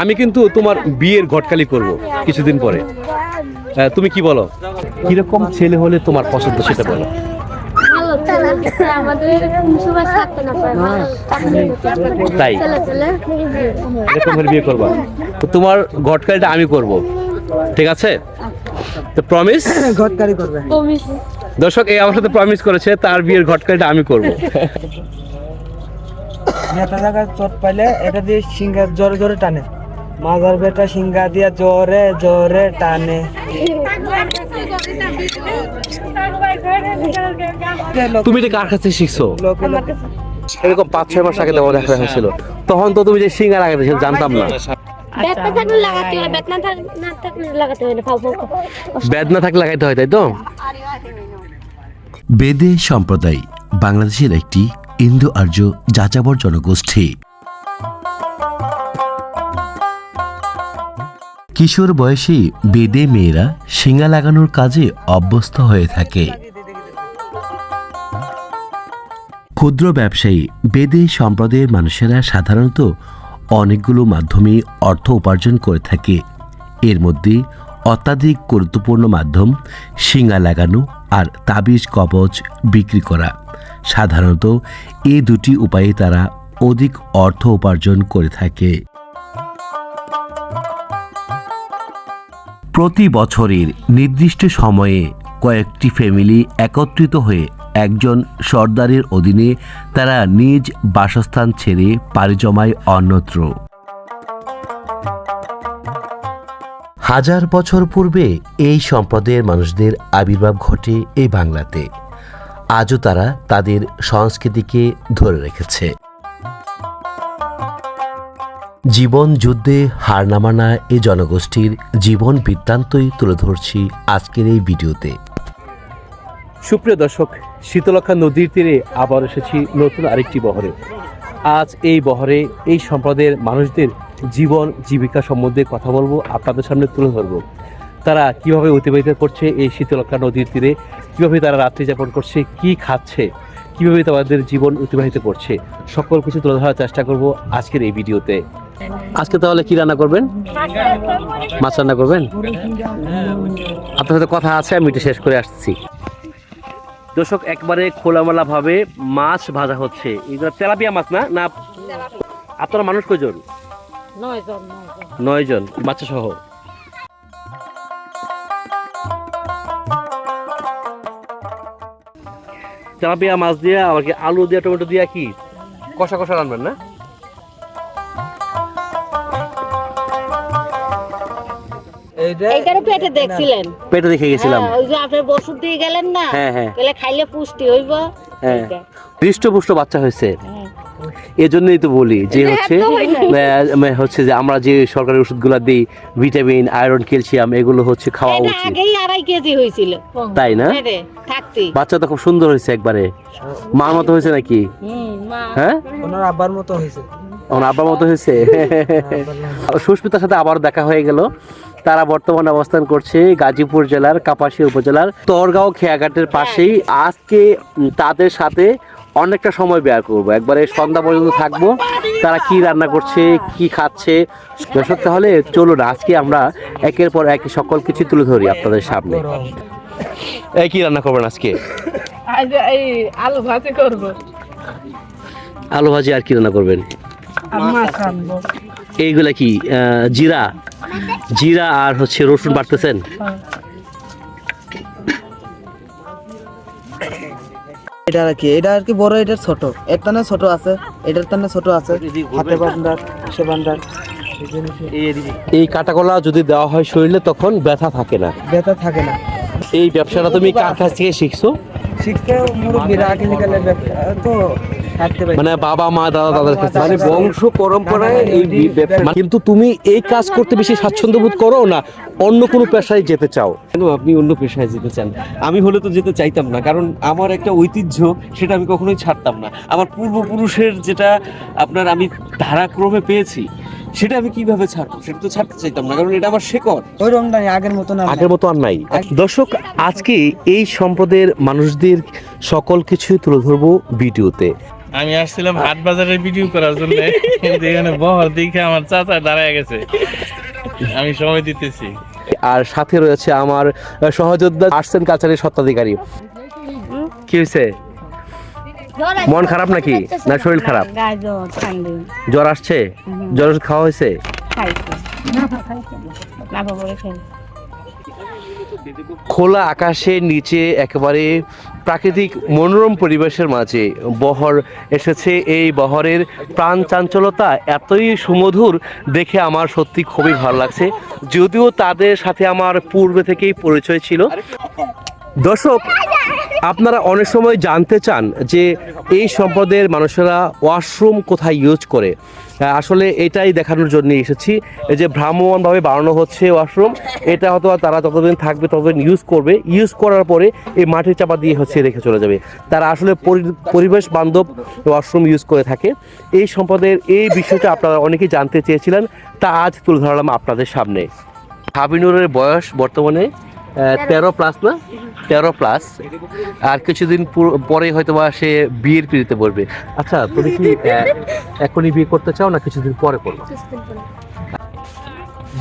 আমি কিন্তু তোমার বিয়ের ঘটকালি করব কিছুদিন পরে। তুমি কি বলো? কীরকম ছেলে হলে তোমার পছন্দ সেটা বলো। তাই? এরকম বিয়ে করবা। তো তোমার ঘটকালিটা আমি করব। ঠিক আছে? তো প্রমিস ঘটকারি করবে। দর্শক এই আমার সাথে প্রমিস করেছে তার বিয়ের ঘটকালিটা আমি করব। নেতা জায়গায় চোট পাইলে এটা দিয়ে সিঙ্গা জোরে জোরে টানে। মাজার বেটা সিঙ্গা দিয়া জোরে জোরে টানে। তুমি এটা কার কাছে শিখছো? এরকম পাঁচ ছয় মাস আগে তোমার দেখা হয়েছিল। তখন তো তুমি যে সিঙ্গার লাগাতে জানতাম না। হয় হয়। বেদ না থাকলে লাগাইতে হয় তাই তো? বেদে সম্প্রদায় বাংলাদেশের একটি ইন্দো আর্য যাযাবর জনগোষ্ঠী। কিশোর বয়সী বেদে মেয়েরা শিঙা লাগানোর কাজে অভ্যস্ত হয়ে থাকে। ক্ষুদ্র ব্যবসায়ী বেদে সম্প্রদায়ের মানুষেরা সাধারণত অনেকগুলো মাধ্যমে অর্থ উপার্জন করে থাকে। এর মধ্যে অত্যাধিক গুরুত্বপূর্ণ মাধ্যম শিঙা লাগানো আর তাবিজ কবচ বিক্রি করা। সাধারণত এ দুটি উপায়ে তারা অধিক অর্থ উপার্জন করে থাকে। প্রতি বছরের নির্দিষ্ট সময়ে কয়েকটি ফ্যামিলি একত্রিত হয়ে একজন সর্দারের অধীনে তারা নিজ বাসস্থান ছেড়ে পাড়ি জমায় অন্যত্র। হাজার বছর পূর্বে এই সম্প্রদায়ের মানুষদের আবির্ভাব ঘটে এই বাংলাতে। আজও তারা তাদের সংস্কৃতিকে ধরে রেখেছে। জীবন যুদ্ধে হার না মানা এই জনগোষ্ঠীর জীবন বৃত্তান্তই তুলে ধরছি আজকের এই ভিডিওতে। সুপ্রিয় দর্শক শীতলক্ষা নদীর তীরে আবার এসেছি নতুন আরেকটি বহরে। আজ এই বহরে এই সম্প্রদায়ের মানুষদের জীবন জীবিকা সম্বন্ধে কথা বলব, আপনাদের সামনে তুলে ধরবো। তারা কীভাবে অতিবাহিত করছে এই শীতলক্ষা নদীর তীরে? কীভাবে তারা রাত্রি যাপন করছে? কি খাচ্ছে? কীভাবে তাদের জীবন অতিবাহিত করছে? সকল কিছু তুলে ধরার চেষ্টা করব আজকের এই ভিডিওতে। আজকে তাহলে কি রান্না করবেন? মাছ রান্না করবেন? আপনার সাথে কথা আছে আমি এটা শেষ করে আসছি। দর্শক একবারে খোলামেলা ভাবে মাছ ভাজা হচ্ছে। এগুলো তেলাপিয়া মাছ না? না? আপনারা মানুষ কয়জন? নয় জন বাচ্চা সহ তেলাপিয়া মাছ দিয়ে আমাকে আলু দিয়ে টমেটো দিয়ে কি কষা কষা রানবেন না এইটারও পেটে দেখছিলেন পেটে দেখে গেছিলাম হ্যাঁ, ওই যে আপনার ওষুধ দিয়ে গেলেন না হ্যাঁ হ্যাঁ গেলে খাইলে পুষ্টি হইব হ্যাঁ। হৃষ্টপুষ্ট বাচ্চা হয়েছে হ্যাঁ। এজন্যই তো বলি যে হচ্ছে হচ্ছে যে আমরা যে সরকারি ওষুধগুলো দিই ভিটামিন আয়রন ক্যালসিয়াম এগুলো হচ্ছে খাওয়া উচিত। আগেই আড়াই কেজি হয়েছিল। তাই না? পেটে বাচ্চা তো খুব সুন্দর হয়েছে একবারে। মার মতো হয়েছে নাকি? হ্যাঁ? ওনার আব্বার মতো হয়েছে। আমার আব্বার মতো হয়েছে? সুস্মিতার সাথে আবার দেখা হয়ে গেল। তারা বর্তমানে অবস্থান করছে গাজীপুর জেলার কাপাসিয়া উপজেলার তরগাঁও খেয়াঘাটের পাশেই। আজকে তাদের সাথে অনেকটা সময় ব্যয় করব। একবারে সন্ধ্যা পর্যন্ত থাকব। তারা কি রান্না করছে কি খাচ্ছে? দর্শক তাহলে চলুন আজকে আমরা একের পর এক সকল কিছু তুলে ধরি আপনাদের সামনে। এই কি রান্না করবেন আজকে? আলু ভাজি করব। আলু ভাজি আর কি রান্না করবেন? এইগুলা কি জিরা? জিরা আর হচ্ছে রসুন বাটতেছেন? এটা আর কি এটা আর কি বড় এটা ছোট। এর টানে ছোট আছে এটার টানে ছোট আছে। হাতে বান্দার সে বান্দার। এই কাটাকলা যদি দেওয়া হয় শরীরে তখন ব্যথা থাকে না। ব্যথা থাকে না। এই ব্যবসাটা তুমি কার কাছ থেকে শিখছো? শিখতে মুরব্বীরা ক্লিনিক্যালের ব্যবসা তো মানে বাবা মা দাদা তাদের কাছে মানে বংশ পরম্পরায় এই ব্যবসা মানে কিন্তু তুমি এই কাজ করতে বেশি স্বাচ্ছন্দ্য বোধ করো না? অন্য কোনো পেশায় যেতে চাও? কেন আপনি অন্য পেশায় যেতে চান? আমি হলে তো যেতে চাইতাম না কারণ আমার একটা ঐতিহ্য সেটা আমি কখনোই ছাড়তাম না। আমার পূর্বপুরুষের যেটা আপনার আমি ধারাক্রমে পেয়েছি সেটা আমি কীভাবে ছাড়বো? সেটা তো ছাড়তে চাইতাম না কারণ এটা আমার শেকড়। ওই রকমটা নেই, আগের মতো না আগের মতো আর নাই। দর্শক আজকে এই সম্পদের মানুষদের সকল কিছু তুলে ধরবো ভিডিওতে। আমি আসছিলাম হাট বাজারের ভিডিও করার জন্য কিন্তু এখানে বহর দিকে আমার চাচা দাঁড়ায় গেছে। আমি সময় দিতেছি। আর সাথে রয়েছে আমার সহযোদ্ধা আর্টস অ্যান্ড কালচারের সত্ত্বাধিকারী কি হয়েছে মন খারাপ নাকি? না শরীর খারাপ? জ্বর আসছে? জ্বর খাওয়া হয়েছে? খোলা আকাশের নিচে একেবারে প্রাকৃতিক মনোরম পরিবেশের মাঝে বহর এসেছে। এই বহরের প্রাণ চাঞ্চলতা এতই সুমধুর দেখে আমার সত্যি খুবই ভালো লাগছে। যদিও তাদের সাথে আমার পূর্বে থেকেই পরিচয় ছিল। দর্শক, আপনারা অনেক সময় জানতে চান যে এই সম্পদের মানুষেরা ওয়াশরুম কোথায় ইউজ করে। আসলে এটাই দেখানোর জন্য এসেছি যে ভ্রাম্যমানভাবে বানানো হচ্ছে ওয়াশরুম। এটা হয়তো তারা যতদিন থাকবে ততদিন ইউজ করবে। ইউজ করার পরে এই মাটির চাপা দিয়ে হচ্ছে রেখে চলে যাবে। তারা আসলে পরি- পরিবেশ বান্ধব ওয়াশরুম ইউজ করে থাকে। এই সম্পদের এই বিষয়টা আপনারা অনেকেই জানতে চেয়েছিলেন, তা আজ তুলে ধরলাম আপনাদের সামনে। হাবিনুরের বয়স বর্তমানে তেরো প্লাস না? তেরো প্লাস আর কিছুদিন পুর- হয়তো বা সে বিয়ের পিড়িতে পড়বে আচ্ছা তুমি কি এখনই বিয়ে করতে চাও না কিছুদিন পরে করবে?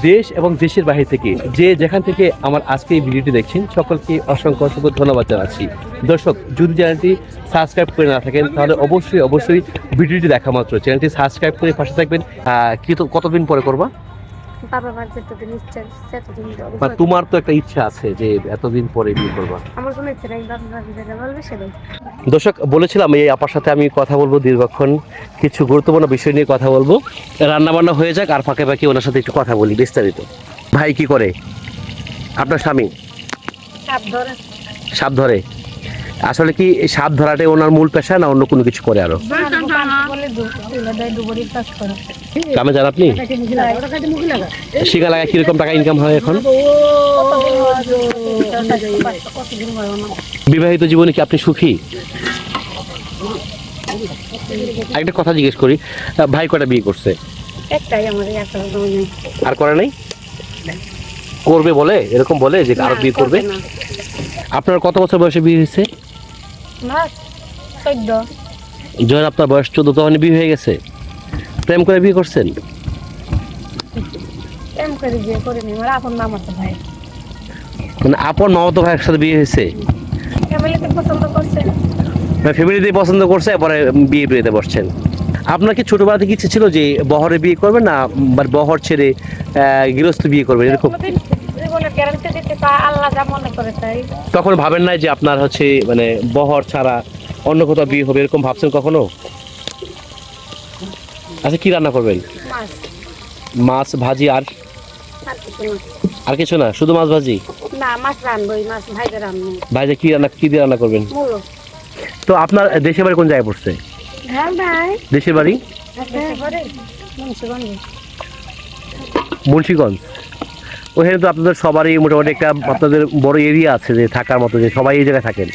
দেশ এবং দেশের বাইরে থেকে যে যেখান থেকে আমার আজকে এই ভিডিওটি দেখছেন সকলকে অসংখ্য অসংখ্য ধন্যবাদ জানাচ্ছি। দর্শক যদি চ্যানেলটি সাবস্ক্রাইব করে না থাকেন তাহলে অবশ্যই অবশ্যই ভিডিওটি দেখা মাত্র। চ্যানেলটি সাবস্ক্রাইব করে পাশে থাকবেন। কতদিন পরে করবা? বাবা মার যেতদিন ইচ্ছা সেতদিন বা তোমার তো একটা ইচ্ছা আছে যে এতদিন পরে বিয়ে করবা। আমার কোনো ইচ্ছা নেই বাবা মা যেটা বলবে সেটাই দর্শক বলেছিলাম এই আপার সাথে আমি কথা বলব দীর্ঘক্ষণ। কিছু গুরুত্বপূর্ণ বিষয় নিয়ে কথা বলব। রান্না বান্না হয়ে যাক আর ফাঁকে ফাঁকে ওনার সাথে একটু কথা বলি বিস্তারিত। ভাই কি করে? আপনার স্বামী? সাপ ধরে। সাপ ধরে। আসলে কি এই সাপ ধরাটাই ওনার মূল পেশা না অন্য কোনো কিছু করে আরও? কামে যান আপনি? শিখা লাগায় কীরকম টাকা ইনকাম হয় এখন? বিবাহিত জীবনে কি আপনি সুখী? একটা কথা জিজ্ঞেস করি ভাই কটা বিয়ে করছে? আর করে নাই? করবে বলে? এরকম বলে যে আরও বিয়ে করবে? আপনার কত বছর বয়সে বিয়ে হয়েছে? চোদ্দ। যখন আপনার বয়স চোদ্দ তখন বিয়ে হয়ে গেছে। প্রেম করে বিয়ে করছেন? মানে আপন মামাতো ভাইয়ের সাথে বিয়ে হয়েছে? ফ্যামিলিতে পছন্দ করছে। মানে পছন্দ করছে পরে বিয়ে বিয়েতে বসছেন। আপনার কি ছোটবেলা থেকে ইচ্ছে ছিল যে বহরে বিয়ে করবেন না বা বহর ছেড়ে গৃহস্থ বিয়ে করবেন এরকম? মনে তখন ভাবেন নাই যে আপনার হচ্ছে মানে বহর ছাড়া অন্য কোথাও বিয়ে হবে এরকম ভাবছেন কখনো? আচ্ছা কি রান্না করবেন? মাছ। ভাজি আর? আর কিছু না। শুধু মাছ ভাজি? না মাছ ভাইজা কি রান্না কি দিয়ে রান্না করবেন? তো আপনার দেশের বাড়ি কোন জায়গায় পড়ছে? হ্যাঁ দেশের বাড়ি? মুন্সিগঞ্জ। ওখানে তো আপনাদের সবারই মোটামুটি একটা আপনাদের বড় এরিয়া আছে যে থাকার মতো যে সবাই এই জায়গায় থাকেন।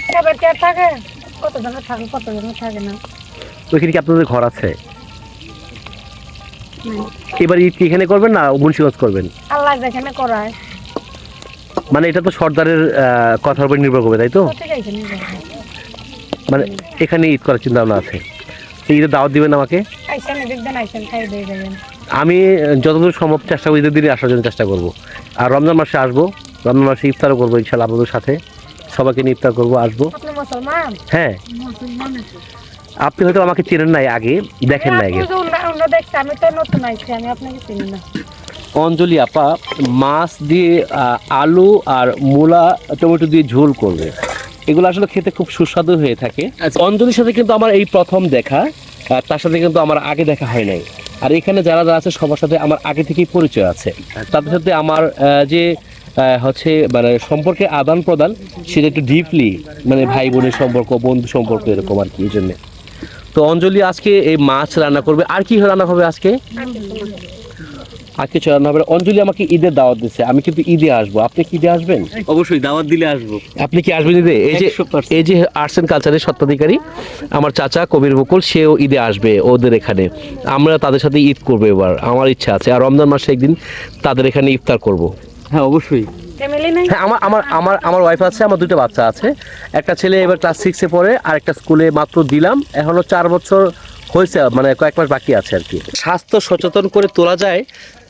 কত জনের থাকে কত জনের থাকে না। ওইখানে কি আপনাদের ঘর আছে? এবার ঈদ কি এখানে করবেন না মুন্সিগঞ্জ করবেন? আল্লাহ যেখানে করায় মানে এটা তো সর্দারের কথার উপর নির্ভর করবে তাই তো। মানে এখানে ঈদ করার চিন্তা ভাবনা আছে। তো ঈদের দাওয়াত দিবেন আমাকে? আমি যতদূর সম্ভব চেষ্টা করি ঈদের দিনে আসার জন্য চেষ্টা করব। আর রমজান মাসে আসব। রমজান মাসে ইফতারও করব ইনশাল্লাহ আপনাদের সাথে। সবাইকে নিয়ে ইফতার করব আসব। হ্যাঁ। আপনি হয়তো আমাকে চেনেন নাই আগে দেখেন নাই আগে। অঞ্জলি আপা মাছ দিয়ে আলু আর মূলা টমেটো দিয়ে ঝোল করবে। এগুলো আসলে খেতে খুব সুস্বাদু হয়ে থাকে। আচ্ছা, অঞ্জলির সাথে কিন্তু আমার এই প্রথম দেখা তার সাথে কিন্তু আমার আগে দেখা হয় নাই। আর এখানে যারা যারা আছে সবার সাথে আমার আগে থেকেই পরিচয় আছে। তাদের সাথে আমার যে হচ্ছে মানে সম্পর্কে আদান প্রদান সেটা একটু ডিপলি মানে ভাই বোনের সম্পর্ক বন্ধু সম্পর্ক এরকম আর কি এই জন্যে। তো অঞ্জলি আজকে এই মাছ রান্না করবে। আর কি রান্না হবে আজকে? আর কিছু রান্না হবে অঞ্জলি আমাকে ঈদের দাওয়াত দিচ্ছে আমি কিন্তু ঈদে আসব। আপনি কি ঈদে আসবেন? অবশ্যই দাওয়াত দিলে আসব। আপনি কি আসবেন ঈদে? এই যে এই যে আর্টস এন্ড কালচারের সত্ত্বাধিকারী আমার চাচা কবির বকুল সেও ঈদে আসবে ওদের এখানে। আমরা তাদের সাথে ঈদ করব এবার। আমার ইচ্ছা আছে। আর রমজান মাসে একদিন তাদের এখানে ইফতার করব। হ্যাঁ অবশ্যই। ফ্যামিলি নাই? হ্যাঁ আমার আমার আমার আমার ওয়াইফ আছে আমার দুটো বাচ্চা আছে। একটা ছেলে এবার ক্লাস সিক্সে পড়ে আর একটা স্কুলে মাত্র দিলাম। এখনও চার বছর হয়েছে মানে কয়েক মাস বাকি আছে আর কি। স্বাস্থ্য সচেতন করে তোলা যায়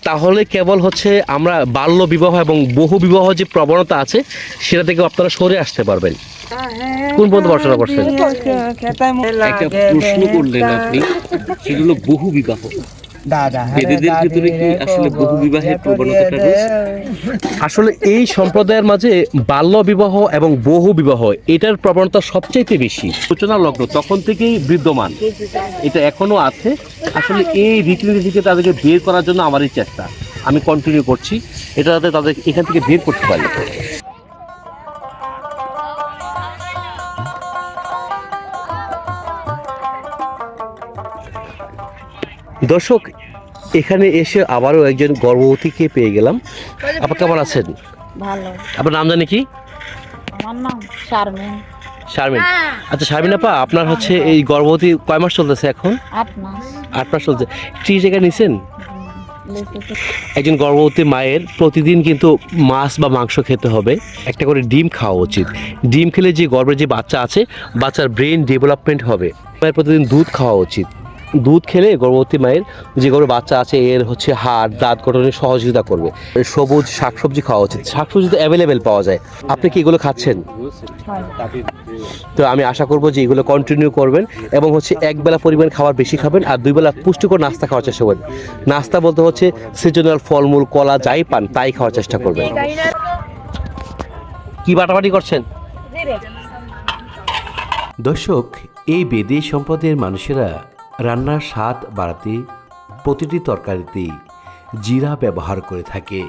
তাহলে কেবল হচ্ছে আমরা বাল্য বিবাহ এবং বহু বিবাহ যে প্রবণতা আছে সেটা থেকে আপনারা সরে আসতে পারবেন। কোন পর্যন্ত পড়াশোনা করছেন? একটা প্রশ্ন করলেন আপনি সেগুলো বহু বিবাহ। ভিতরে কি আসলে বহু বিবাহের প্রবণতাটা রয়েছে? আসলে এই সম্প্রদায়ের মাঝে বাল্য বিবাহ এবং বহু বিবাহ এটার প্রবণতা সবচাইতে বেশি। সূচনা লগ্ন তখন থেকেই বিদ্যমান। এটা এখনও আছে। আসলে এই রীতিনীতি থেকে তাদেরকে বের করার জন্য আমারই চেষ্টা। আমি কন্টিনিউ করছি। এটা যাতে তাদের এখান থেকে বের করতে পারি। দর্শক এখানে এসে আবারও একজন গর্ভবতীকে পেয়ে গেলাম। আপনি কেমন আছেন? ভালো। আপনার নাম জানি কি? আমার নাম শারমিন। শারমিন। আচ্ছা শারমিন আপা আপনার হচ্ছে এই গর্ভবতী কয় মাস চলতেছে এখন? আট মাস। আট মাস চলছে। কি জায়গায় নিছেন? একজন গর্ভবতী মায়ের প্রতিদিন কিন্তু মাছ বা মাংস খেতে হবে। একটা করে ডিম খাওয়া উচিত। ডিম খেলে যে গর্ভের যে বাচ্চা আছে বাচ্চার ব্রেন ডেভেলপমেন্ট হবে। মায়ের প্রতিদিন দুধ খাওয়া উচিত। দুধ খেলে গর্ভবতী মায়ের যে গর্ভের বাচ্চা আছে, এর হচ্ছে হাড়, দাঁত গঠনে সহযোগিতা করবে। সবুজ শাকসবজি খাওয়া উচিত। শাকসবজি তো অ্যাভেলেবেল পাওয়া যায়। আপনি কি এগুলো খাচ্ছেন? তো আমি আশা করব যে এগুলো কন্টিনিউ করবেন এবং হচ্ছে এক বেলা পরিমাণ খাবার বেশি খাবেন আর দুই বেলা পুষ্টিকর নাস্তা খাওয়ার চেষ্টা করবেন। নাস্তা বলতে হচ্ছে সিজনাল ফলমূল, কলা যাই পান, তাই খাওয়ার চেষ্টা করবেন। কি বাটাবাটি করছেন? দর্শক, এই বেদে সম্পদের মানুষেরা রান্নার স্বাদ বাড়াতে প্রতিটি তরকারিতে জিরা ব্যবহার করে থাকে।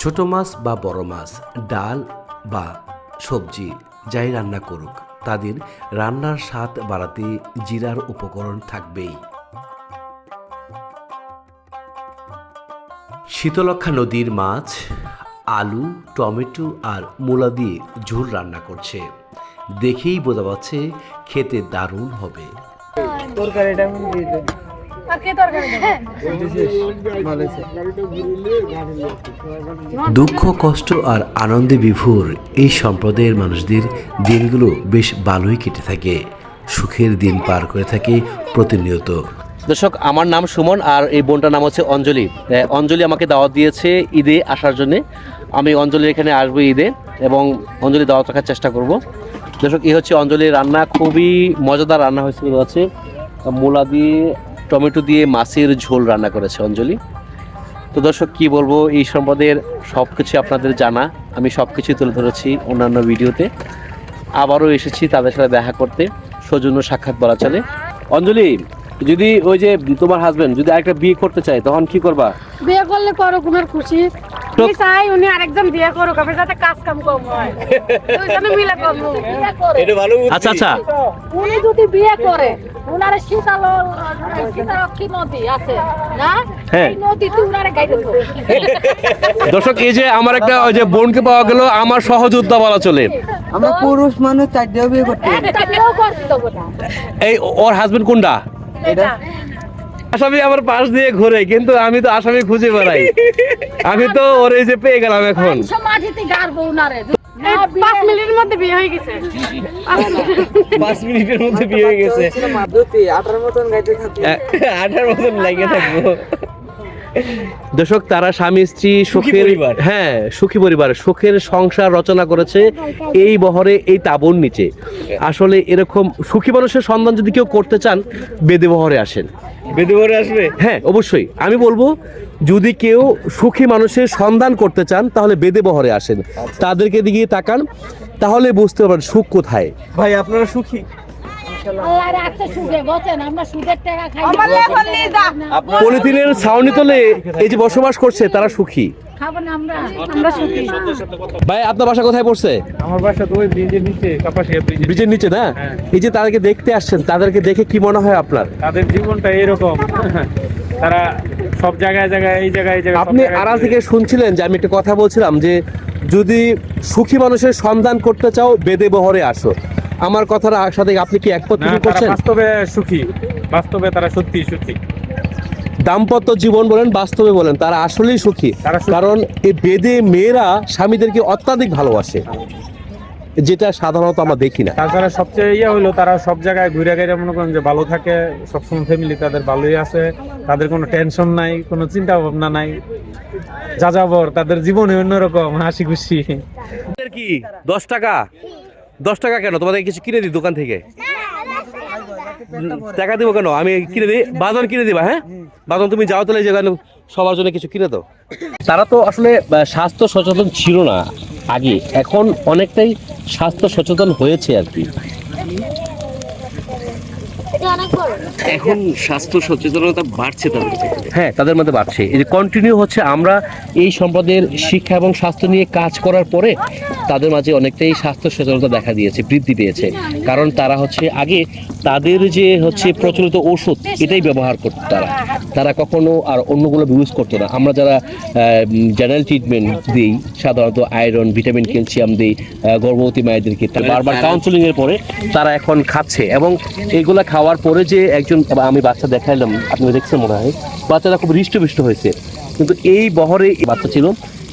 ছোট মাছ বা বড় মাছ, ডাল বা সবজি যাই রান্না করুক, তাদের রান্নার স্বাদ বাড়াতে জিরার উপকরণ থাকবেই। শীতলক্ষা নদীর মাছ, আলু, টমেটো আর মূলা দিয়ে ঝোল রান্না করছে। দেখেই বোঝা যাচ্ছে খেতে দারুণ হবে। তরকারিটা এখন দিয়ে। দুঃখ কষ্ট আর আনন্দে বিভোর এই সম্প্রদায়ের মানুষদের দিনগুলো বেশ ভালোই কেটে থাকে। সুখের দিন পার করে থাকে প্রতিনিয়ত। দর্শক আমার নাম সুমন আর এই বোনটার নাম হচ্ছে অঞ্জলি। অঞ্জলি আমাকে দাওয়াত দিয়েছে ঈদে আসার জন্য। আমি অঞ্জলির এখানে আসব ঈদে এবং অঞ্জলি দাওয়াত রাখার চেষ্টা করব। দর্শক, এই হচ্ছে অঞ্জলির রান্না। খুবই মজাদার রান্না হয়েছিল আছে মূলা দিয়ে, টমেটো দিয়ে মাছের ঝোল রান্না করেছে অঞ্জলি। তো দর্শক, কি বলব, এই সম্পদের সব কিছু আপনাদের জানা। আমি সব কিছুই তুলে ধরেছি অন্যান্য ভিডিওতে। আবারও এসেছি তাদের সাথে দেখা করতে। সৌজন্য সাক্ষাৎ বলা চলে। অঞ্জলি যদি ওই যে তোমার হাজবেন্ড যদি আরেকটা বিয়ে করতে চায় তখন কি করবা? বিয়ে করলে করো কুমার খুশি। আমি চাই উনি আরেকজন বিয়ে করুক আমার সাথে কাজ কাম কম হয় দুইজনে মিলে করব। বিয়ে করে এটা ভালো আচ্ছা আচ্ছা। উনি যদি বিয়ে করে উনার শীতল শীতলক্ষী নদী আছে না? হ্যাঁ। এই নদীতে উনারে গাইতে দেবো। দর্শক এই যে আমার একটা ওই যে বোনকে পাওয়া গেল আমার সহযোদ্ধা বলা চলে। আমরা পুরুষ মানুষ চারটেও বিয়ে করতে না। এই ওর হাজবেন্ড কোনটা? এটা? আসামি আমার পাশ দিয়ে ঘুরে কিন্তু আমি তো আসামি খুঁজে বেড়াই। আমি তো ওর এই যে পেয়ে গেলাম এখন। মাটিতে গাড়বো উনারে পাঁচ মিনিটের মধ্যে বিয়ে হয়ে গেছে। পাঁচ মিনিটের মধ্যে বিয়ে হয়ে গেছে। আঠার মতন গাইতে থাকবে। আঠার মতন লাগে থাকব। দর্শক তারা স্বামী স্ত্রী সুখের। হ্যাঁ সুখী পরিবার। সুখের সংসার রচনা করেছে এই বহরে এই তাবুর নিচে। আসলে এরকম সুখী মানুষের সন্ধান যদি কেউ করতে চান বেদে বহরে আসেন। বেদে পরে আসবে? হ্যাঁ অবশ্যই। আমি বলব যদি কেউ সুখী মানুষের সন্ধান করতে চান তাহলে বেদে বহরে আসেন। তাদেরকে দিকে তাকান তাহলে বুঝতে পারবেন সুখ কোথায়। ভাই আপনারা সুখী? আল্লাহ রাখতে সুখে বসেন আমরা সুদের টাকা খাই। পলিথিনের ছাউনি তলে এই যে বসবাস করছে তারা সুখী। খাব না আমরা আমরা সুখী। ভাই আপনার বাসা কোথায় পড়ছে? আমার বাসা তো ওই ব্রিজের নিচে কাপাসিয়া ব্রিজের ব্রিজের নিচে না? এই যে তাদেরকে দেখতে আসছেন তাদেরকে দেখে কি মনে হয় আপনার? তাদের জীবনটা এরকম। তারা সব জায়গায় জায়গায় এই জায়গায় এই জায়গায় আপনি আড়াল থেকে শুনছিলেন যে আমি একটা কথা বলছিলাম যে যদি সুখী মানুষের সন্ধান করতে চাও বেদে বহরে আসো। আমার কথার সাথে আপনি কি একমত করছেন? বাস্তবে সুখী। বাস্তবে তারা সত্যি সুখী। দাম্পত্য জীবন বলেন বাস্তবে বলেন তারা আসলেই সুখী। কারণ এই বেদে মেয়েরা স্বামীদেরকে অত্যাধিক ভালোবাসে যেটা সাধারণত আমরা দেখি না। তাছাড়া সবচেয়ে ইয়ে হলো তারা সব জায়গায় ঘুরে গেলে মনে করেন যে ভালো থাকে সবসময় ফ্যামিলি তাদের ভালোই আছে তাদের কোনো টেনশন নাই কোনো চিন্তা ভাবনা নাই। যা যাবর তাদের জীবনে অন্যরকম হাসি খুশি। কি দশ টাকা? দশ টাকা কেন? তোমাদের কিছু কিনে দিই দোকান থেকে? টাকা দিব কেন? আমি কিনে দিই বাদন কিনে দিবা হ্যাঁ? বাদন তুমি যাও তাহলে যেখানে সবার জন্য কিছু কিনে দাও। তারা তো আসলে স্বাস্থ্য সচেতন ছিল না আগে। এখন অনেকটাই স্বাস্থ্য সচেতন হয়েছে আর কি। এখন স্বাস্থ্য সচেতনতা বাড়ছে তাদের হ্যাঁ তাদের মধ্যে বাড়ছে। এই যে কন্টিনিউ হচ্ছে আমরা এই সম্পদের শিক্ষা এবং স্বাস্থ্য নিয়ে কাজ করার পরে তাদের মাঝে অনেকটাই স্বাস্থ্য সচেতনতা দেখা দিয়েছে বৃদ্ধি পেয়েছে। কারণ তারা হচ্ছে আগে তাদের যে হচ্ছে প্রচলিত ওষুধ এটাই ব্যবহার করতো তারা। তারা কখনো আর অন্যগুলো ইউজ করতো না। আমরা যারা জেনারেল ট্রিটমেন্ট দিই সাধারণত আয়রন ভিটামিন ক্যালসিয়াম দিই গর্ভবতী মায়েদেরকে বারবার কাউন্সিলিং এর পরে তারা এখন খাচ্ছে। এবং এগুলা খাওয়ার পরে যে একজন আমি বাচ্চা দেখাইলাম আপনি দেখছেন মনে হয় বাচ্চাটা খুব হৃষ্টপুষ্ট হয়েছে। কিন্তু এই বহরে এই বাচ্চা ছিল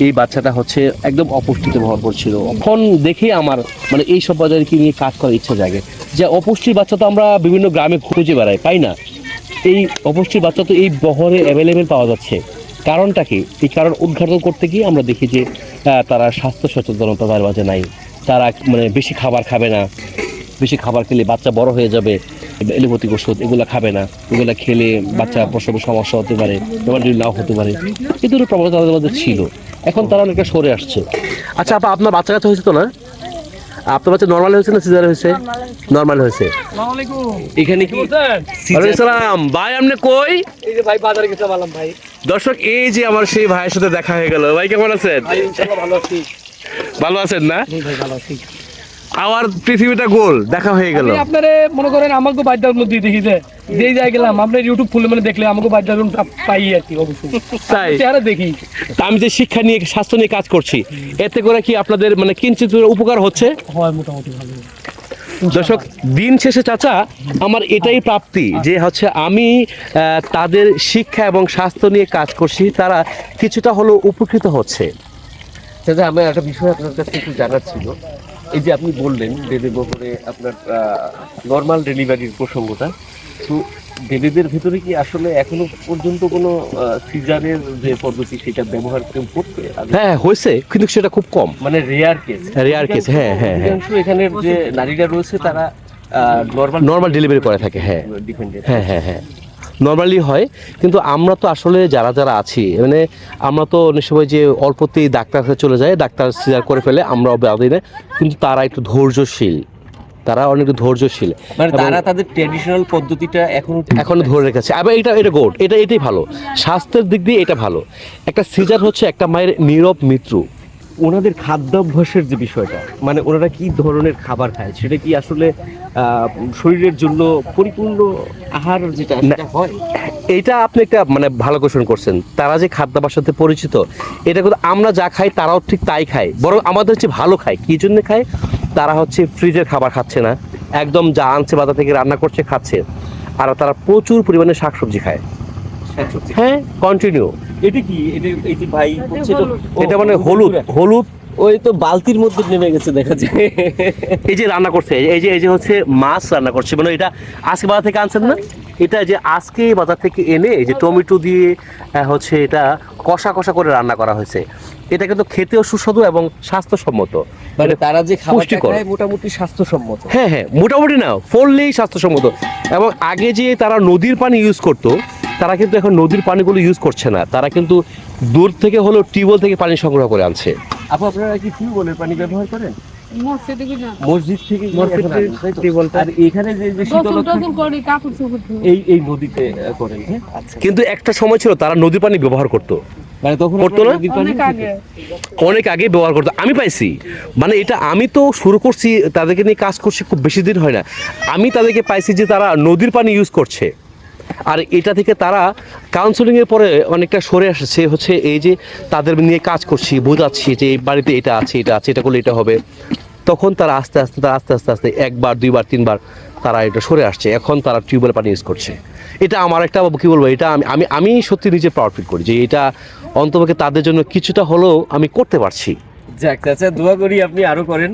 এই বাচ্চাটা হচ্ছে একদম অপুষ্টিতে ভরপুর ছিল। এখন দেখে আমার মানে এই সব বাজারকে নিয়ে কাজ করার ইচ্ছা জাগে। যে অপুষ্টির বাচ্চা তো আমরা বিভিন্ন গ্রামে খুঁজে বেড়াই পাই না? এই অপুষ্টির বাচ্চা তো এই বহরে অ্যাভেলেবেল পাওয়া যাচ্ছে। কারণটা কি? এই কারণ উদ্ঘাটন করতে গিয়ে আমরা দেখি যে তারা স্বাস্থ্য সচেতনতা তার মাঝে নাই। তারা মানে বেশি খাবার খাবে না। বেশি খাবার খেলে বাচ্চা বড় হয়ে যাবে, এলোপ্যাথিক ওষুধ এগুলো খাবে না। এগুলো খেলে বাচ্চা প্রসবের সমস্যা হতে পারে ডেলিভারি নাও হতে পারে। এই দুটো প্রবণতা তাদের মধ্যে ছিল। এখন তারা অনেকটা সরে আসছে। আচ্ছা আপা, আপনার বাচ্চা কাছে হয়েছে তো না? আপনার বাচ্চা নর্মাল হয়েছে না সিজার হয়েছে? নর্মাল হয়েছে। এখানে কি? সালাম ভাই আপনি কই? এই যে ভাই বাজারে গেছে বললাম ভাই। দর্শক এই যে আমার সেই ভাইয়ের সাথে দেখা হয়ে গেল। ভাই কেমন আছেন? ভাই ইনশাআল্লাহ ভালো আছি। ভালো আছেন না? ভাই ভালো আছি। আমার পৃথিবীটা গোল দেখা হয়ে গেল। আপনি আপনারে মনে করেন আমাকে বাদ্যার মধ্যে দেখি যে যেই জায়গায় গেলাম আপনার ইউটিউব খুলে মানে দেখলে আমাকে বাদ্যার পাই আর কি অবশ্যই। তাই। চেহারা দেখি। তা আমি যে শিক্ষা নিয়ে স্বাস্থ্য নিয়ে কাজ করছি এতে করে কি আপনাদের মানে কিঞ্চিত উপকার হচ্ছে? হয় মোটামুটি ভালো। দর্শক দিন শেষে চাচা আমার এটাই প্রাপ্তি যে হচ্ছে আমি তাদের শিক্ষা এবং স্বাস্থ্য নিয়ে কাজ করছি তারা কিছুটা হলেও উপকৃত হচ্ছে। চাচা আমার একটা বিষয় আপনার কাছে একটু জানার ছিল। এই যে আপনি বললেন বেবি বহরে আপনার নর্মাল ডেলিভারির প্রসঙ্গটা তো বেবিদের ভেতরে কি আসলে এখনও পর্যন্ত কোনো সিজারের যে পদ্ধতি সেটা ব্যবহার কেউ করছে? আগে? হ্যাঁ হয়েছে কিন্তু সেটা খুব কম। মানে রেয়ার কেস রেয়ার কেস হ্যাঁ, হ্যাঁ, হ্যাঁ। এখানের যে নারীরা রয়েছে তারা নর্মাল নর্মাল ডেলিভারি করে থাকে হ্যাঁ। হ্যাঁ হ্যাঁ হ্যাঁ। নর্মালি হয় কিন্তু আমরা তো আসলে যারা যারা আছি মানে আমরা তো অনেক সময় যে অল্পতেই ডাক্তার কাছে চলে যায় ডাক্তার সিজার করে ফেলে আমরা বাদই না কিন্তু তারা একটু ধৈর্যশীল। তারা অনেক ধৈর্যশীল। মানে তারা তাদের ট্র্যাডিশনাল পদ্ধতিটা এখন এখনও ধরে রেখেছে। আবার এটা এটা গোড এটা এটাই ভালো। স্বাস্থ্যের দিক দিয়ে এটা ভালো। একটা সিজার হচ্ছে একটা মায়ের নীরব মৃত্যু। ওনাদের খাদ্যাভ্যাসের যে বিষয়টা মানে ওনারা কি ধরনের খাবার খায় সেটা কি আসলে শরীরের জন্য পরিপূর্ণ আহার যেটা সেটা হয়? এটা আপনি একটা মানে ভালো কোশ্চেন করছেন। তারা যে খাদ্যাভ্যাস সাথে পরিচিত এটা কিন্তু আমরা যা খাই তারাও ঠিক তাই খায়। বরং আমাদের হচ্ছে ভালো খায়। কি জন্য খায়? তারা হচ্ছে ফ্রিজের খাবার খাচ্ছে না। একদম যা আনছে বাজার থেকে রান্না করছে খাচ্ছে। আর তারা প্রচুর পরিমাণে শাকসবজি খায়। হ্যাঁ কন্টিনিউ এটা কি? এটা এই যে ভাই হচ্ছে এটা- মানে হলুদ হলুদ। ওই তো বালতির মধ্যে নেমে গেছে দেখা যায়। এই যে রান্না করছে এই যে এই যে হচ্ছে মাছ রান্না করছে। মানে এটা আজকে বাজার থেকে আনছেন না? এটা যে আজকে বাজার থেকে এনে এই যে টমেটো দিয়ে হচ্ছে এটা কষা কষা করে রান্না করা হয়েছে। এটা কিন্তু খেতেও সুস্বাদু এবং স্বাস্থ্যসম্মত। মানে তারা যে খাবারটা। খায় মোটামুটি স্বাস্থ্যসম্মত। হ্যাঁ হ্যাঁ মোটামুটি না ফুললেই স্বাস্থ্যসম্মত। এবং আগে যে তারা নদীর পানি ইউজ করতো তারা কিন্তু এখন নদীর পানিগুলো ইউজ করছে না। তারা কিন্তু দূর থেকে হলেও টিউবওয়েল থেকে পানি সংগ্রহ করে আনছে। আপু আপনারা কি টিউবওয়েলের পানি ব্যবহার করেন? মসজিদে থেকে আর এখানে যে যে। এই এই নদীতে করেন হ্যাঁ? আচ্ছা। কিন্তু একটা সময় ছিল তারা নদীর পানি ব্যবহার করতো। মানে তখন করতো না? অনেক আগে। অনেক আগে ব্যবহার করতো। আমি পাইছি। মানে এটা আমি তো শুরু করছি তাদেরকে নিয়ে কাজ করছি খুব বেশি দিন হয় না। আমি তাদেরকে পাইছি যে তারা নদীর পানি ইউজ করছে। আর এটা থেকে তারা কাউন্সেলিং এর পরে অনেকটা সরে আসছে হচ্ছে এই যে তাদের নিয়ে কাজ করছি, বোঝাচ্ছি যে এই বাড়িতে এটা আছে এটা আছে, এটা করলে এটা হবে। তখন তারা আস্তে আস্তে, তারা আস্তে আস্তে আস্তে একবার, দুইবার, তিনবার তারা এটা সরে আসছে। এখন তারা টিউবওয়েল পানি ইউজ করছে। এটা আমার একটা কি বলব, এটা আমি আমি আমি সত্যি নিজে প্রাউড ফিল করি যে এটা অন্তপক্ষে তাদের জন্য কিছুটা হলেও আমি করতে পারছি। যাক, চাচা, দোয়া করি আপনি আরও করেন।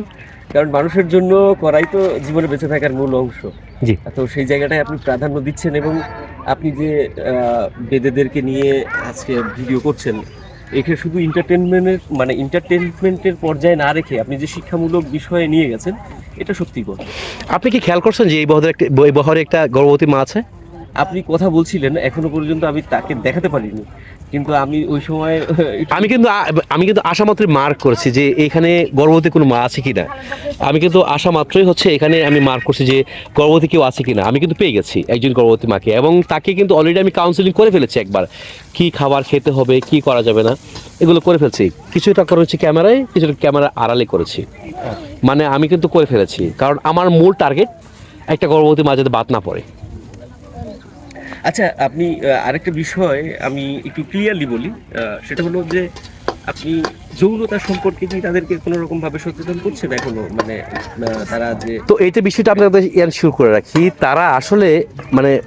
কারণ মানুষের জন্য করাই তো জীবনে বেঁচে থাকার মূল অংশ। জি। তো সেই জায়গাটায় আপনি প্রাধান্য দিচ্ছেন এবং আপনি যে বেদেদেরকে নিয়ে আজকে ভিডিও করছেন এখানে শুধু এন্টারটেনমেন্টের মানে এন্টারটেনমেন্টের পর্যায়ে না রেখে আপনি যে শিক্ষামূলক বিষয়ে নিয়ে গেছেন এটা সত্যি কথা আপনি কি খেয়াল করছেন যে এই বহরে একটা এই বহরে একটা গর্ভবতী মা আছে? আপনি কথা বলছিলেন এখনও পর্যন্ত আমি তাকে দেখাতে পারিনি। কিন্তু আমি ওই সময় আমি কিন্তু আমি কিন্তু আশা মাত্রই মার্ক করেছি যে এখানে গর্ভবতী কোনো মা আছে কিনা। আমি কিন্তু আশা মাত্রই হচ্ছে এখানে আমি মার্ক করছি যে গর্ভবতী কেউ আছে কিনা। আমি কিন্তু পেয়ে গেছি একজন গর্ভবতী মাকে এবং তাকে কিন্তু অলরেডি আমি কাউন্সিলিং করে ফেলেছি একবার। কি খাবার খেতে হবে, কি করা যাবে না, এগুলো করে ফেলছি। কিছুটা করেছি ক্যামেরায়, কিছুটা ক্যামেরা আড়ালে করেছি। মানে আমি কিন্তু করে ফেলেছি। কারণ আমার মূল টার্গেট একটা গর্ভবতী মা যাতে বাদ না পড়ে। আচ্ছা আপনি আরেকটা বিষয় আমি একটু ক্লিয়ারলি বলি সেটা হলো যে আপনি যৌনতা সম্পর্কে কি তাদেরকে কোনো রকম ভাবে সচেতন করছেন এখনও? মানে তারা যে তো এইটা বিষয়টা আপনাদের ইয়ার শুরু করে রাখি তারা আসলে মানে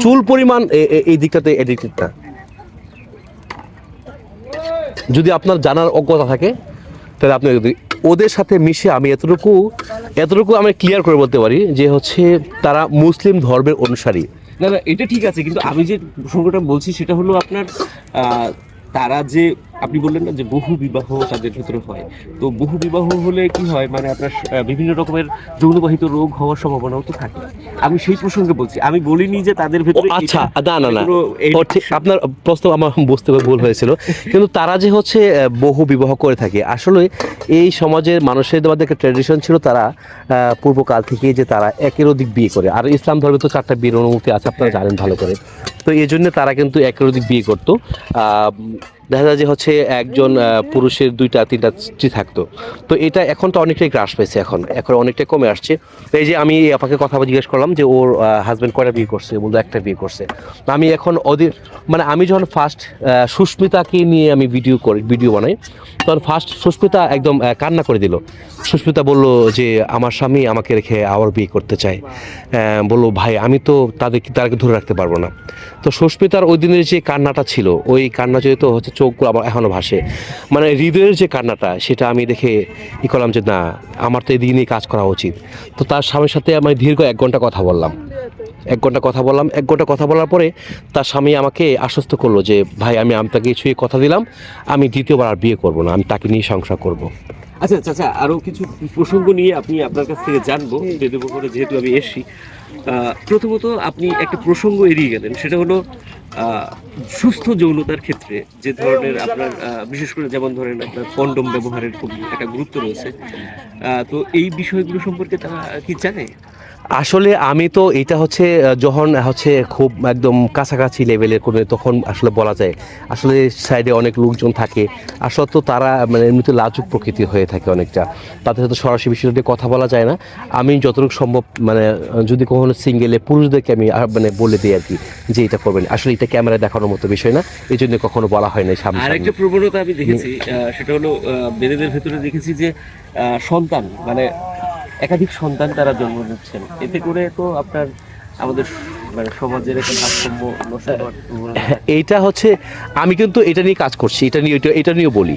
চুল পরিমাণ এই দিকটাতে এডিক্টেড না। যদি আপনার জানার অজ্ঞতা থাকে তাহলে আপনি যদি- ওদের সাথে মিশে আমি এতটুকু এতটুকু আমি ক্লিয়ার করে বলতে পারি যে হচ্ছে তারা মুসলিম ধর্মের অনুসারী। না না, এটা ঠিক আছে, কিন্তু আমি যে প্রসঙ্গটা বলছি সেটা হলো আপনার তারা যে আপনি বললেন না যে বহু বিবাহ তাদের ভিতরে হয়। তো বহু বিবাহ হলে কি হয়? মানে আপনার বিভিন্ন রকমের যৌনবাহিত রোগ হওয়ার সম্ভাবনাও তো থাকে। আমি সেই প্রসঙ্গে বলছি আমি বলিনি যে তাদের ভেতরে আচ্ছা না না না। আপনার প্রশ্ন আমার বুঝতে ভুল হয়েছিল। কিন্তু তারা যে হচ্ছে বহু বিবাহ করে থাকে আসলে এই সমাজের মানুষের মধ্যে একটা ট্র্যাডিশন ছিল তারা আহ, পূর্বকাল থেকেই যে তারা একের অধিক বিয়ে করে। আর ইসলাম ধর্মে তো চারটা বিয়ের অনুমতি আছে আপনারা জানেন ভালো করে। তো এই জন্য তারা কিন্তু একের অধিক বিয়ে করতো। আহ, দেখা যায় যে হচ্ছে একজন পুরুষের দুইটা, তিনটা স্ত্রী থাকতো। তো এটা এখন তো অনেকটাই গ্রাস পেয়েছে এখন। এখন অনেকটাই কমে আসছে। এই যে আমি আপাকে কথা জিজ্ঞেস করলাম যে ওর হাজব্যান্ড কয়টা বিয়ে করছে? বলতো একটা বিয়ে করছে। আমি এখন ওদের মানে আমি যখন ফার্স্ট সুস্মিতাকে নিয়ে আমি ভিডিও করি ভিডিও বানাই, তখন ফার্স্ট সুস্মিতা একদম কান্না করে দিল। সুস্মিতা বলল যে, আমার স্বামী আমাকে রেখে আবার বিয়ে করতে চায়। বলল, ভাই, আমি তো তাদেরকে তাদেরকে ধরে রাখতে পারব না। তো সুস্মিতার ওই দিনের যে কান্নাটা ছিল, ওই কান্না যেহেতু হচ্ছে চোখগুলো আমার এখনও ভাসে। মানে হৃদয়ের যে কান্নাটা, সেটা আমি দেখে ই করলাম যে, না, আমার তো এদিকে নিয়ে কাজ করা উচিত। তো তার স্বামীর সাথে আমি দীর্ঘ এক ঘণ্টা কথা বললাম। এক ঘণ্টা কথা বললাম। এক ঘণ্টা কথা বলার পরে তার স্বামী আমাকে আশ্বস্ত করল যে, ভাই, আমি আমি তাকে ছুঁয়ে কথা দিলাম। আমি দ্বিতীয়বার আর বিয়ে করব না। আমি তাকে নিয়ে সংসার করব। আচ্ছা আচ্ছা আচ্ছা আরও কিছু প্রসঙ্গ নিয়ে আপনি আপনার কাছ থেকে জানব। বেদে বকরে যেহেতু আমি এসছি প্রথমত আপনি একটা প্রসঙ্গ এড়িয়ে গেলেন, সেটা হলো সুস্থ যৌনতার ক্ষেত্রে যে ধরনের আপনার বিশেষ করে যেমন ধরেন আপনার কন্ডম ব্যবহারের খুব একটা গুরুত্ব রয়েছে। তো এই বিষয়গুলো সম্পর্কে তারা কি জানে? আসলে আমি তো এটা হচ্ছে যখন হচ্ছে খুব একদম কাছাকাছি লেভেলের কোনো, তখন আসলে বলা যায়, আসলে সাইডে অনেক লোকজন থাকে। আসলে তো তারা মানে এমনিতে লাজুক প্রকৃতি হয়ে থাকে অনেকটা। তাদের সাথে সরাসরি বিষয়টা কথা বলা যায় না। আমি যতটুকু সম্ভব মানে যদি কখনো সিঙ্গেলে পুরুষদেরকে আমি মানে বলে দিই আর কি, যে এটা করবেন। আসলে এটা ক্যামেরায় দেখানোর মতো বিষয় না। এই জন্য কখনো বলা হয় না সামনে আর একটা প্রবণতা আমি দেখেছি সেটা হলো বেদেদের ভেতরে দেখেছি যে সন্তান মানে একাধিক সন্তান তারা জন্ম নিচ্ছেন। এতে করে তো আপনার আমাদের মানে সমাজের একটা ভারসাম্য নষ্ট এইটা হচ্ছে আমি কিন্তু এটা নিয়ে কাজ করছি এটা নিয়ে এটা- এটা নিয়েও বলি।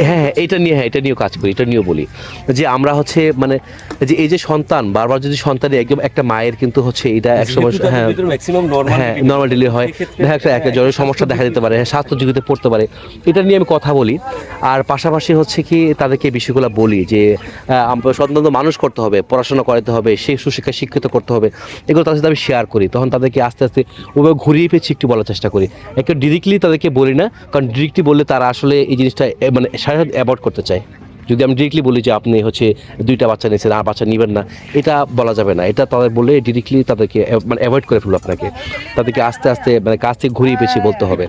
হ্যাঁ হ্যাঁ এটা নিয়ে হ্যাঁ এটা নিয়েও কাজ করি এটা নিয়েও বলি। যে আমরা হচ্ছে মানে যে এই যে সন্তান বারবার যদি সন্তানের একদম একটা মায়ের কিন্তু হচ্ছে এটা এক সময় হ্যাঁ হ্যাঁ নর্মাল ডেলিভারি হয়। দেখা একটা একটা জ্বরের সমস্যা দেখা দিতে পারে হ্যাঁ, স্বাস্থ্য ঝুঁকিতে পড়তে পারে। এটা নিয়ে আমি কথা বলি। আর পাশাপাশি হচ্ছে কি তাদেরকে এই বিষয়গুলো বলি যে সন্তান তো মানুষ করতে হবে পড়াশোনা করাতে হবে সে সুশিক্ষা শিক্ষিত করতে হবে। এগুলো তাদের সাথে আমি শেয়ার করি। তখন তাদেরকে আস্তে আস্তে ওভাবে ঘুরিয়ে পেয়েছি, একটু বলার চেষ্টা করি। একটা ডিরেক্টলি তাদেরকে বলি না, কারণ ডিরেক্টলি বললে তারা আসলে এই জিনিসটা মানে সাথে অ্যাভয়েড করতে চায়। যদি আমি ডিরেক্টলি বলি যে আপনি হচ্ছে দুইটা বাচ্চা নিয়েছেন, আর বাচ্চা নেবেন না, এটা বলা যাবে না। এটা তাদের বলে ডিরেক্টলি তাদেরকে মানে অ্যাভয়েড করে ফেলব আপনাকে। তাদেরকে আস্তে আস্তে মানে কাছ থেকে ঘুরিয়ে পেছিয়ে বলতে হবে।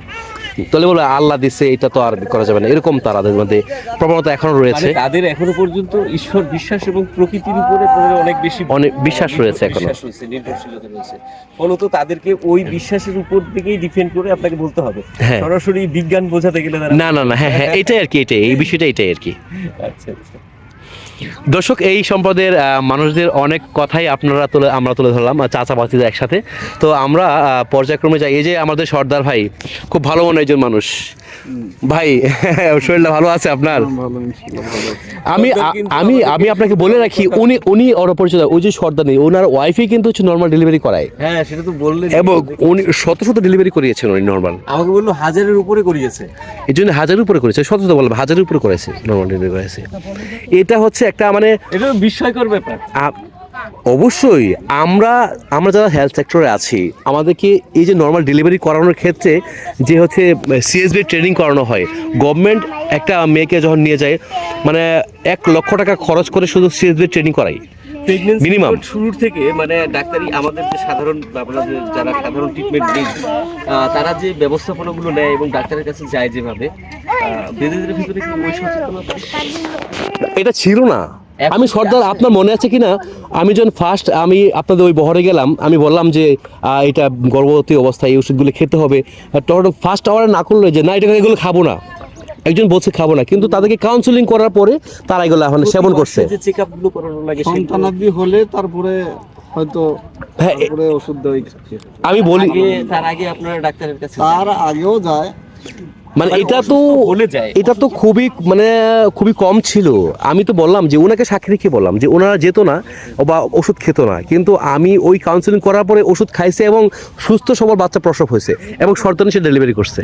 তাহলে বলে আল্লাহ দিচ্ছে এটা তো আর করা যাবে না। এরকম তাদের মধ্যে প্রবণতা এখনও রয়েছে। মানে তাদের এখনও পর্যন্ত ঈশ্বর বিশ্বাস এবং প্রকৃতির উপরে তাদের অনেক বেশি অনেক বিশ্বাস রয়েছে এখনও। রয়েছে নির্ভরশীলতা রয়েছে। ফলত তাদেরকে ওই বিশ্বাসের উপর থেকেই ডিফেন্ড করে আপনাকে বলতে হবে। হ্যাঁ। সরাসরি বিজ্ঞান বোঝাতে গেলে না না না হ্যাঁ হ্যাঁ এটাই আর কি এটাই এই বিষয়টা এটাই আর কি। আচ্ছা আচ্ছা। দর্শক এই সম্পদের মানুষদের অনেক কথাই আপনারা তুলে আমরা তুলে ধরলাম চাচা বাতিদের একসাথে। তো আমরা পর্যায়ক্রমে যাই। এই যে আমাদের সর্দার ভাই খুব ভালো মনে একজন মানুষ। ভাই শরীরটা ভালো আছে আপনার? আমি আমি আমি আপনাকে বলে রাখি উনি উনি ওর পরিচয় ওই যে সর্দার নেই ওনার ওয়াইফই কিন্তু হচ্ছে নর্মাল ডেলিভারি করায়। হ্যাঁ সেটা তো বললেন এবং উনি শত শত ডেলিভারি করিয়েছেন উনি নর্মাল আমাকে বলল হাজারের উপরে করিয়েছে। এই জন্য হাজারের উপরে করেছে শত শত বললাম হাজারের উপরে করেছে নর্মাল ডেলিভারি করেছে। এটা হচ্ছে একটা মানে এটা বিস্ময়কর ব্যাপার। অবশ্যই আমরা আমরা যারা হেলথ সেক্টরে আছি আমাদেরকে এই যে নর্মাল ডেলিভারি করানোর ক্ষেত্রে যে হচ্ছে সিএসবি ট্রেনিং করানো হয় গভর্নমেন্ট একটা মেয়েকে যখন নিয়ে যায় মানে এক লক্ষ টাকা খরচ করে শুধু সিএসবি ট্রেনিং করাই প্রেগনেন্সি Minimum. শুরুর থেকে মানে ডাক্তারি আমাদের যে সাধারণ আমরা যে যারা সাধারণ ট্রিটমেন্ট নিই তারা যে ব্যবস্থাপনাগুলো নেয় এবং ডাক্তারের কাছে যায় যেভাবে বেদেদের ভিতরে কি ওই সচেতনতা? এটা ছিল না। আমি সর্দার আপনার মনে আছে কিনা? আমি যখন ফার্স্ট আমি আপনাদের ওই বহরে গেলাম আমি বললাম যে এটা গর্ভবতী অবস্থায় এই ওষুধগুলো খেতে হবে। তখন ফার্স্ট আওয়ারে না করল যে না এটা এগুলো খাব না। একজন বলছে খাব না কিন্তু তাদেরকে কাউন্সিলিং করার পরে তারা এগুলো এখন সেবন করছে। যে চেক করানো লাগে সন্তানাদি হলে তারপরে হয়তো হ্যাঁ ওষুধ দেওয়া আমি বলি তার আগে আপনারা ডাক্তারের কাছে তার আগেও যায়। মানে মানে এটা তো হলে যায়। এটা তো খুবই মানে খুবই কম ছিল। আমি তো বললাম যে ওনাকে সাক্ষী রেখে বললাম যে ওনারা যেত না বা ওষুধ খেত না। কিন্তু আমি ওই কাউন্সিলিং করার পরে ওষুধ খাইছে এবং সুস্থ সবল বাচ্চা প্রসব হয়েছে এবং সর্দানি সে ডেলিভারি করছে।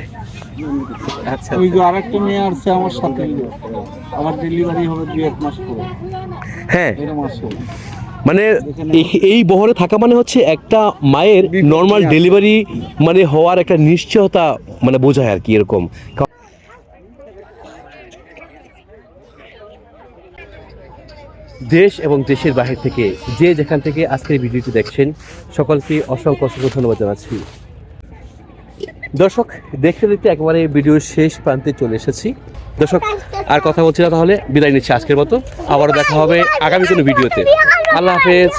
আচ্ছা। ওই আরেকটা মেয়ে আসছে আমার সাথে। আমার ডেলিভারি হবে দুই এক মাস পরে। হ্যাঁ। মানে এই- বহরে থাকা মানে হচ্ছে একটা মায়ের নর্মাল ডেলিভারি মানে হওয়ার একটা নিশ্চয়তা মানে বোঝায় আর কি এরকম। দেশ এবং দেশের বাহির থেকে যে যেখান থেকে আজকের ভিডিওটি দেখছেন, সকলকে অসংখ্য অসংখ্য ধন্যবাদ জানাচ্ছি। দর্শক, দেখতে দেখতে একেবারে ভিডিওর শেষ প্রান্তে চলে এসেছি। দর্শক, আর কথা বলছি না তাহলে বিদায় নিচ্ছি আজকের মতো। আবারও দেখা হবে আগামী কোনো ভিডিওতে। আল্লাহ হাফেজ।